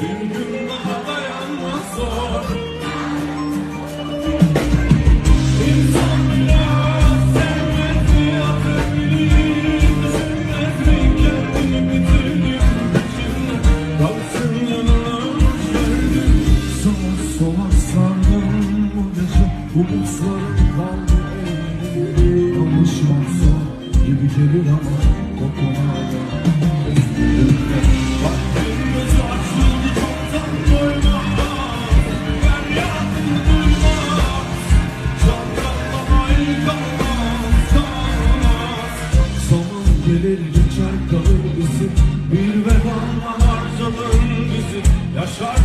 Bir gün daha dayanmak zor İnsan bile sevmez mi atabilir mi kendini bitirdim Kalsın yanına hoş geldin Sola sola sardım bu gece Umutlarım gibi gelir ama dokunmadan Gelir geçer kalır bizim. Bir vefanla harcanır bizim. Yaşar